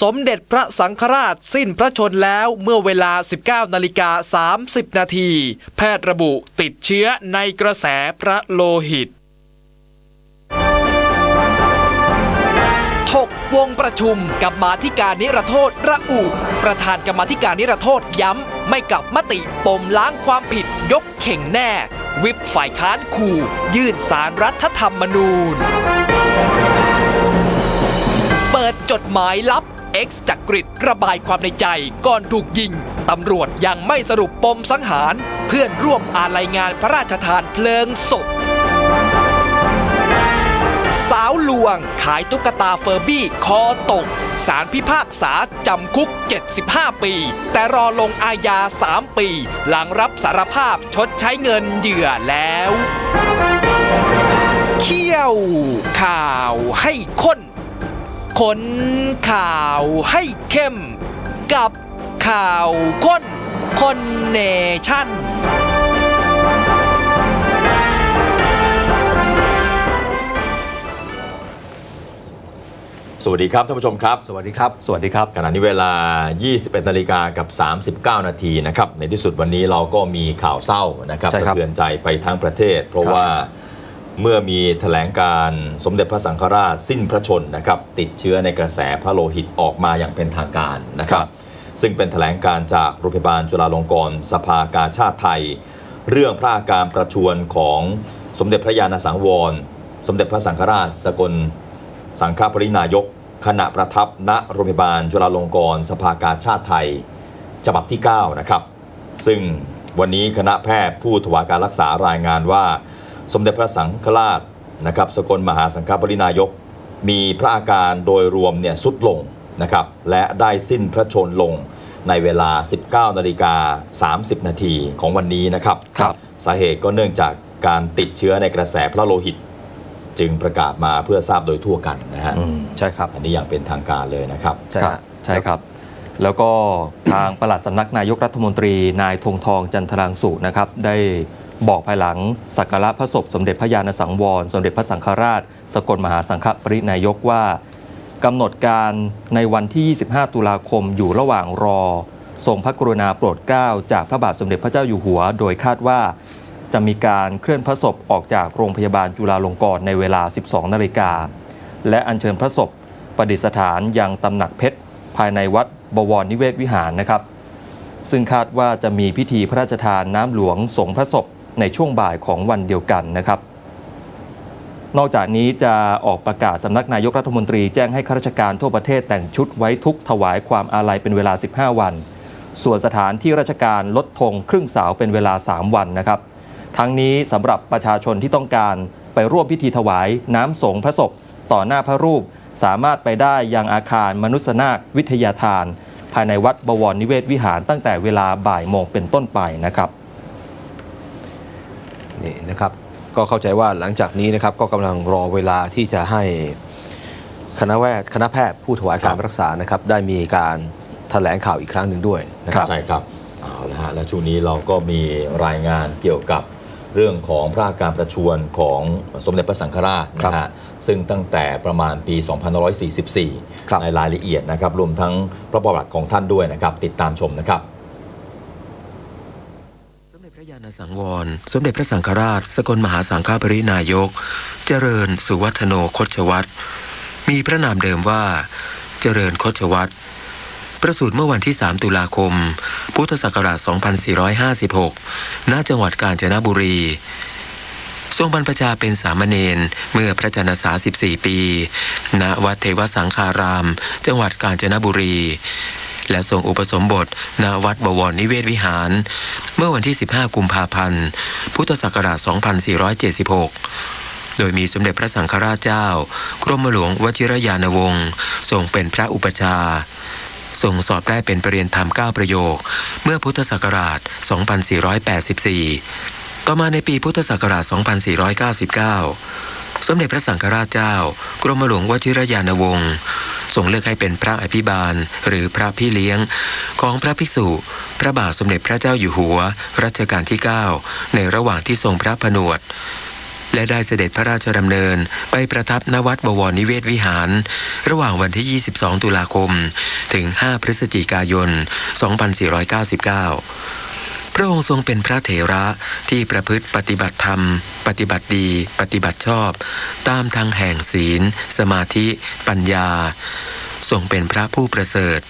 สมเด็จพระสังฆราชสิ้นพระชนแล้วเมื่อเวลา 19นาฬิกา30 นาที แพทย์ระบุติดเชื้อในกระแสพระโลหิต ถกวงประชุมกับมาธิการนิรโทษระอุ ประธานกรรมาธิการนิรโทษย้ำ ไม่กลับมติปมล้างความผิดยกเข่งแน่ วิปฝ่ายค้านขู่ ยื่นสารรัฐธรรมนูญเปิดจดหมายลับ X จักริดระบายความในใจก่อนถูกยิง ตำรวจยังไม่สรุปปมสังหาร เพื่อนร่วมอาลัยงานพระราชทานเพลิงศพสาวลวง ขายตุ๊กตาเฟอร์บี้คอตก สารพิพากษาจำคุก 75 ปี แต่รอลงอาญา 3 ปี หลังรับสารภาพชดใช้เงินเหยื่อแล้ว เขี้ยว ข่าวให้ข้น คนข่าวให้เข้ม กับข่าวข้นคนเนชั่น สวัสดีครับท่านผู้ชมครับ สวัสดีครับ สวัสดีครับ ขณะนี้เวลา 21นาฬิกากับ 39 นาทีนะครับ ในที่สุดวันนี้เราก็มีข่าวเศร้านะครับใช่สะครับ เทือนใจไปทั้งประเทศ เพราะครับว่า เมื่อมีแถลงการสมเด็จพระสังฆราชสิ้นพระชนนะครับ ติดเชื้อในกระแสพระโลหิตออกมาอย่างเป็นทางการนะครับ ซึ่งเป็นแถลงการจากโรงพยาบาลจุฬาลงกรณ์สภากาชาติไทย เรื่องพระอาการประชวรของสมเด็จพระยาณสังวร สมเด็จพระสังฆราชสกล สังฆปรินายก ขณะประทับณโรงพยาบาลจุฬาลงกรณ์สภากาชาติไทย ฉบับที่ 9 นะครับ ซึ่งวันนี้คณะแพทย์ผู้ถวายการรักษารายงานว่า สมเด็จพระสังฆราชนะครับสกลมหาสังฆปรินายก มีพระอาการโดยรวมเนี่ยสุดลงนะครับและได้สิ้นพระชนลงในเวลา 19นาฬิกา30 นาทีของวันนี้นะครับครับสาเหตุก็เนื่องจากการติดเชื้อในกระแสพระโลหิต จึงประกาศมาเพื่อทราบโดยทั่วกันนะฮะอืมใช่ครับ อันนี้อย่างเป็นทางการเลยนะครับ ใช่ครับฮะใช่ครับ แล้วก็ทางปลัดสำนักนายกรัฐมนตรีนายธงทองจันทรางสุนะครับได้ บอกภายหลังสักการะพระศพสมเด็จพระญาณสังวร สมเด็จพระสังฆราช สกลมหาสังฆปรินายกว่ากำหนดการในวันที่ 25 ตุลาคมอยู่ระหว่างรอ ทรงพระกรุณาโปรดเกล้าจากพระบาทสมเด็จพระเจ้าอยู่หัว โดยคาดว่า จะมีการเคลื่อนพระศพออกจากโรงพยาบาลจุฬาลงกรณ์ในเวลา 12 นาฬิกา และอัญเชิญพระศพประดิษฐานยังตำหนักเพชร ภายในวัดบวรนิเวศวิหารนะครับ ซึ่งคาดว่าจะมีพิธีพระราชทานน้ำหลวงสงพระศพ ในช่วงบ่ายของวันเดียวกันนะครับ นอกจากนี้จะออกประกาศสำนักนายกรัฐมนตรีแจ้งให้ข้าราชการทั่วประเทศแต่งชุดไว้ทุกถวายความอาลัยเป็นเวลา 15 วัน ส่วนสถานที่ราชการลดธงครึ่งเสาเป็นเวลา 3 วันนะครับ ทั้งนี้สำหรับประชาชนที่ต้องการไปร่วมพิธีถวายน้ำสงพระศพต่อหน้าพระรูป สามารถไปได้ยังอาคารมนุษยนาควิทยาทาน ภายในวัดบวรนิเวศวิหารตั้งแต่เวลาบ่ายโมงเป็นต้นไปนะครับ นี่นะครับก็เข้าใจว่าหลังจากนี้นะครับก็กำลังรอเวลาที่จะให้คณะแพทย์คณะแพทย์ผู้ถวายการรักษานะครับได้มีการแถลงข่าวอีกครั้งหนึ่งด้วยนะครับใช่ครับเอาละฮะและช่วงนี้เราก็มีรายงานเกี่ยวกับเรื่องของพระอาการประชวรของสมเด็จพระสังฆราชครันะบฮะซึ่งตั้งแต่ประมาณปี 2544ครับในรายละเอียดนะครับ รวมทั้งพระประวัติของท่านด้วยนะครับ ติดตามชมนะครับสมเด็จพ ระญาณสังวร สมเด็จพระสังฆราช สกลมหาสังฆปรินายก เจริญสุวัฒโนคชวัตรมีพระนามเดิมว่า เจริญคชวัตรประสูติเมื่อวันที่ 3 ตุลาคม พุทธศักราช 2456 ณ จังหวัดกาญจนบุรี ทรงบรรพชาเป็นสามเณรเมื่อพระจันทษา 14 ปี ณ วัดเทวสังฆาราม จังหวัดกาญจนบุรี และทรงอุปสมบทณวัดบวรนิเวศวิหาร เมื่อวันที่ 15 กุมภาพันธ์ พุทธศักราช 2476 โดยมีสมเด็จพระสังฆราชเจ้ากรมหลวงวชิรยานวงศ์ทรงเป็นพระอุปชาทรงสอบได้เป็นปรริญญาธรรม 9 ประโยค เมื่อพุทธศักราช 2484 ต่อมาในปีพุทธศักราช 2499 สมเด็จพระสังฆราชเจ้า กรมหลวงวชิรยานวงศ์ ทรงเลือกให้เป็นพระอภิบาล หรือพระพี่เลี้ยง ของพระภิกษุ พระบาทสมเด็จพระเจ้าอยู่หัว รัชกาลที่ 9 ในระหว่างที่ทรงพระผนวดและได้เสด็จพระราชดำเนินไปประทับณวัดบวรนิเวศวิหาร ระหว่างวันที่ 22 ตุลาคม ถึง 5 พฤศจิกายน 2499 ระองค์ทรงเป็นพระเถระที่ประพฤติปฏิบัติธรรม ปฏิบัติดี ปฏิบัติชอบ ตามทางแห่งศีล สมาธิ ปัญญา ทรงเป็นพระผู้ประเสริฐ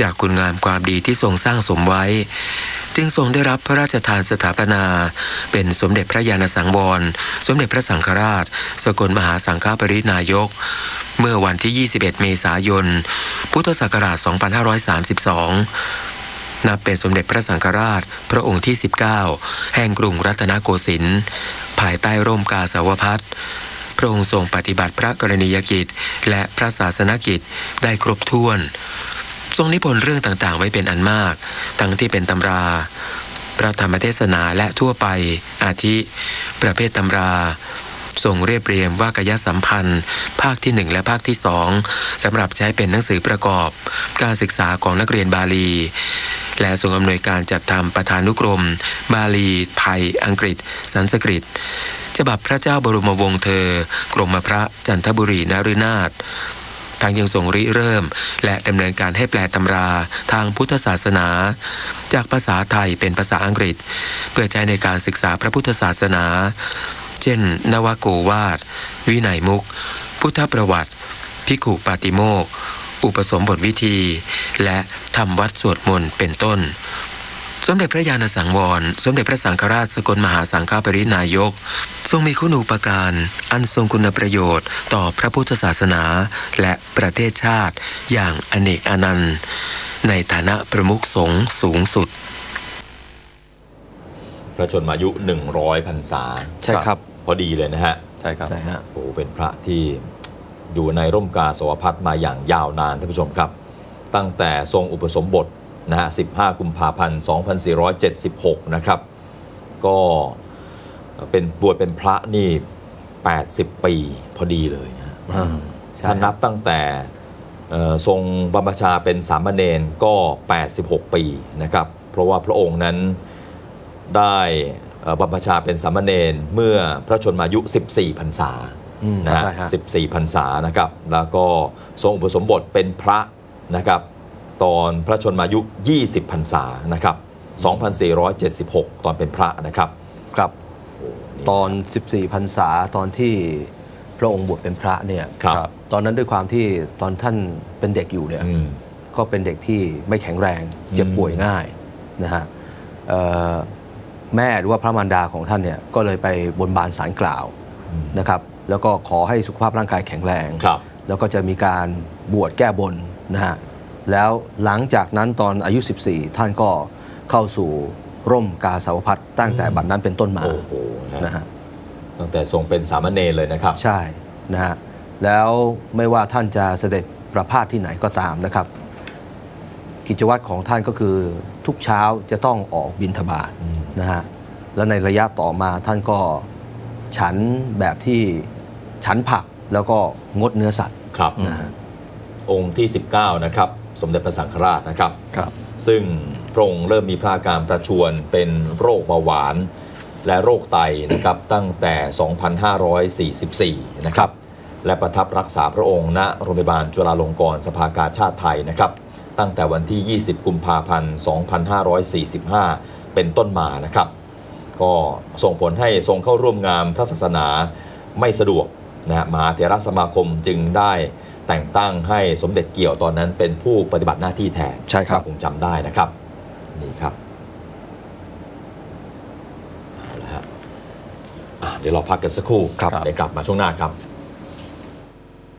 จากคุณงามความดีที่ทรงสร้างสมไว้ จึงทรงได้รับพระราชทานสถาปนา เป็นสมเด็จพระยาณสังวร สมเด็จพระสังฆราช สกลมหาสังฆปรินายก เมื่อวันที่ 21 เมษายน พุทธศักราช 2532 นับเป็นสมเด็จพระสังฆราช พระองค์ที่ 19 แห่งกรุงรัตนโกสินทร์ภายใต้ร่มกาสาวพัฒพระองค์ทรงปฏิบัติพระกรณียกิจ และพระศาสนกิจได้ครบถ้วน ทรงนิพนธ์เรื่องต่างๆ ไว้เป็นอันมาก ทั้งที่เป็นตำรา พระธรรมเทศนาและทั่วไป อาทิ ประเภทตำราทรงเรียบเรียงว่ากยสัมพันธ์ ภาคที่หนึ่งและภาคที่สองสำหรับใช้เป็นหนังสือประกอบ การศึกษาของนักเรียนบาลี และทรงอำนวยการจัดทำประธานุกรม บาลี ไทย อังกฤษ สันสกฤตฉบับพระเจ้าบรมวงศ์เธอ กรมพระจันทบุรีนฤนาถทางยังทรงริเริ่ม และดำเนินการให้แปลตำราทางพุทธศาสนา จากภาษาไทยเป็นภาษาอังกฤษ เพื่อใช้ในการศึกษาพระพุทธศาสนา เช่น นวโกวาทวินัยมุก พุทธประวัติ พิขุปาติโมก อุปสมบทวิธี และทำวัดสวดมนต์เป็นต้น สมเด็จพระญาณสังวร สมเด็จพระสังฆราชสกลมหาสังฆปรินายก ทรงมีคุณูปการ อันทรงคุณประโยชน์ต่อพระพุทธศาสนา และประเทศชาติอย่างอเนกอนันต์ ในฐานะประมุขสงฆ์สูงสุด พระชนมายุ 100พรรษาใช่ครับ พอดีเลยนะฮะ ใช่ครับ ใช่ฮะ โอ้โหเป็นพระที่ อยู่ในร่มกาสาวพัฒน์มาอย่างยาวนานท่านผู้ชมครับ ตั้งแต่ทรงอุปสมบทนะฮะ 15 กุมภาพันธ์ 2476 นะครับ ก็เป็นบวชเป็นพระนี่ 80 ปีพอดีเลยนะฮะใช่ถ้านับตั้งแต่เอ่อทรงบรรพชาเป็นสามเณรก็ 86 ปีนะครับ เพราะว่าพระองค์นั้นได้เอ่อบรรพชาเป็นสามเณรเมื่อพระชนมายุ 14 พรรษาอืม นะฮะใช่ฮะ14พรรษานะครับ แล้วก็ทรงอุปสมบทเป็นพระนะครับ ตอนพระชนมายุ 20พรรษานะครับ 2476 ตอนเป็นพระนะครับ ครับโอ้นี่ตอน 14พรรษาตอนที่พระองค์บวชเป็นพระเนี่ยครับ ตอนนั้นด้วยความที่ตอนท่านเป็นเด็กอยู่เนี่ยอืมก็เป็นเด็กที่ไม่แข็งแรงเจ็บป่วยง่ายนะฮะเอ่อแม่หรือว่าพระมารดาของท่านเนี่ยก็เลยไปบนบานสารกล่าวอืมนะครับ แล้วก็ขอให้สุขภาพร่างกายแข็งแรงครับ แล้วก็จะมีการบวชแก้บนนะฮะแล้วหลังจากนั้นตอนอายุ 14 ท่านก็เข้าสู่ร่มกาสาวพัฒน์ตั้งแต่บัดนั้นเป็นต้นมาโอ้โหนะนะฮะตั้งแต่ทรงเป็นสามเณรเลยนะครับ ใช่นะฮะแล้วไม่ว่าท่านจะเสด็จประพาสที่ไหนก็ตามนะครับ กิจวัตรของท่านก็คือทุกเช้าจะต้องออกบินทบาทอืมนะฮะแล้วในระยะต่อมาท่านก็ฉันแบบที่ ฉันผักแล้วก็งดเนื้อสัตว์ครับนะฮะองค์ที่ 19 นะครับ สมเด็จพระสังฆราชนะครับ ครับ ซึ่งพระองค์เริ่มมีพระอาการประชวรเป็นโรคเบาหวาน และโรคไตนะครับ ตั้งแต่ 2544 นะครับ และประทับรักษาพระองค์ณโรงพยาบาลจุฬาลงกรณ์สภากาชาติไทยนะครับ ตั้งแต่วันที่ 20 กุมภาพันธ์ 2545 เป็นต้นมานะครับ ก็ส่งผลให้ทรงเข้าร่วมงานพระศาสนาไม่สะดวก นะฮะมหาเถรสมาคมจึงได้แต่งตั้งให้สมเด็จเกี่ยวตอนนั้นเป็นผู้ปฏิบัติหน้าที่แทนใช่ครับคงจำได้นะครับนี่ครับเอาละฮะอะเดี๋ยวเราพักกันสักครู่ครับเดี๋ยวกลับมาช่วงหน้าครับ